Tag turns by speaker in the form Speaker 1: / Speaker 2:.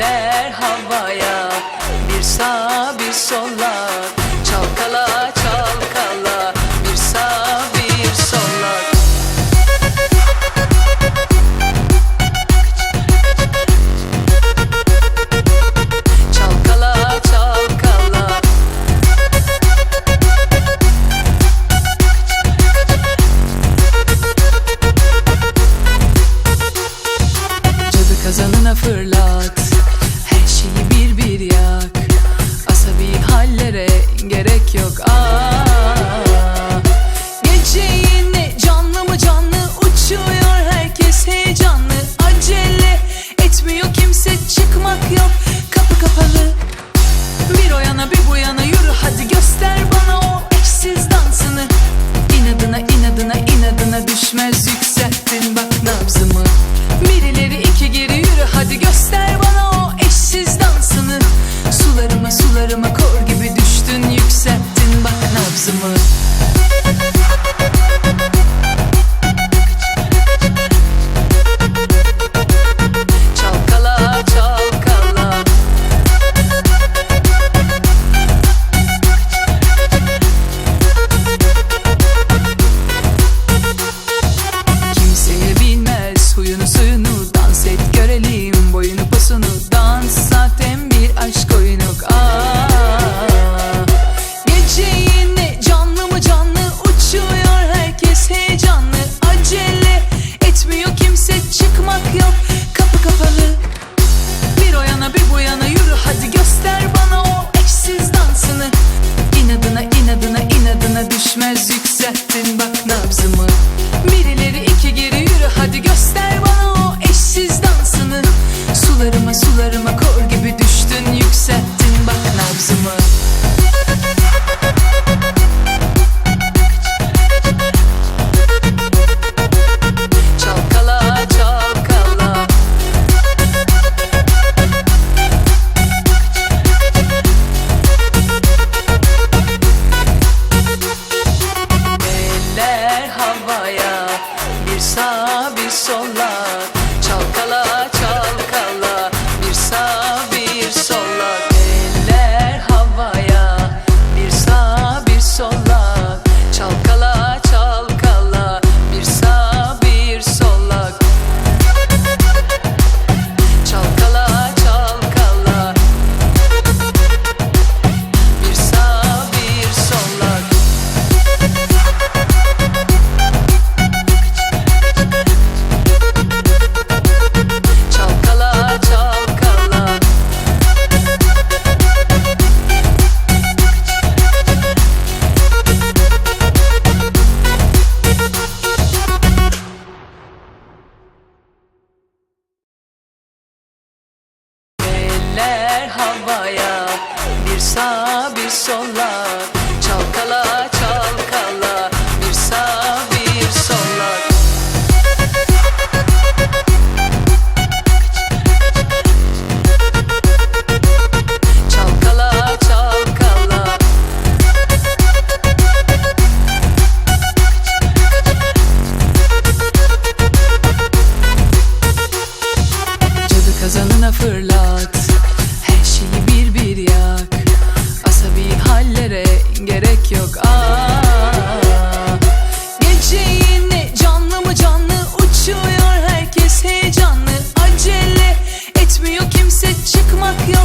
Speaker 1: eller havaya Bir sağa bir sola eller havaya Bir sağ bir sola. Çalkala çalkala Bir sağ bir sola. Çalkala çalkala. Cadı kazanına fırla. Kesmiyor kimse çıkmak yok.